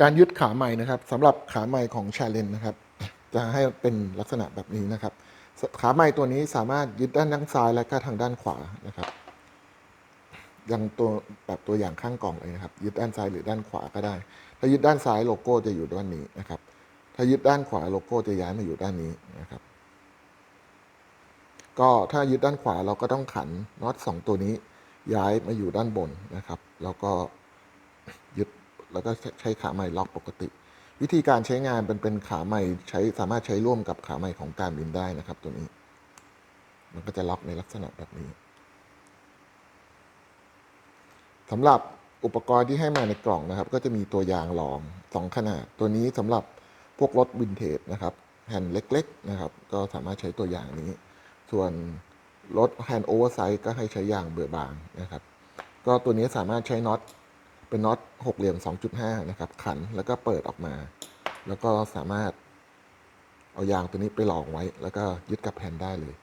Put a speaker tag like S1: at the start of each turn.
S1: การยึดขาใหม่นะครับสำหรับขาใหม่ของชาเลนนะครับ จะให้เป็นลักษณะแบบนี้นะครับ ขาใหม่ตัวนี้สามารถยึดด้านทั้งซ้ายและก็ทางด้านขวานะครับอย่างตัวแบบตัวอย่างข้างกล่องเลยนะครับ ยึดด้านซ้ายหรือด้านขวาก็ได้ ถ้ายึดด้านซ้ายโลโก้จะอยู่ด้านนี้นะครับ ถ้ายึดด้านขวาโลโก้จะย้ายมาอยู่ด้านนี้นะครับ ก็ถ้ายึดด้านขวาเราก็ต้องขันน็อตสองตัวนี้ย้ายมาอยู่ด้านบนนะครับ แล้วก็ยึด แล้วก็ใช้ขาใหม่ล็อกปกติ วิธีการใช้งานเป็นเป็นขาใหม่ใช้สามารถใช้ร่วมกับขาใหม่ของการบินได้นะครับ ตัวนี้ มันก็จะล็อกในลักษณะแบบนี้สำหรับอุปกรณ์ที่ให้มาในกล่องนะครับ ก็จะมีตัวยางรองสองขนาด ตัวนี้สำหรับพวกรถวินเทจนะครับแผ่นเล็ก ๆ นะครับ ก็สามารถใช้ตัวอย่างนี้ ส่วนรถแฮนด์โอเวอร์ไซส์ก็ให้ใช้ยางเบื่อบางนะครับ ก็ตัวนี้สามารถใช้น็อต เป็นน็อตหกเหลี่ยม 2.5 นะครับ ขันแล้วก็เปิดออกมา แล้วก็สามารถเอายางตัวนี้ไปลองไว้ แล้วก็ยึดกับแผ่นได้เลย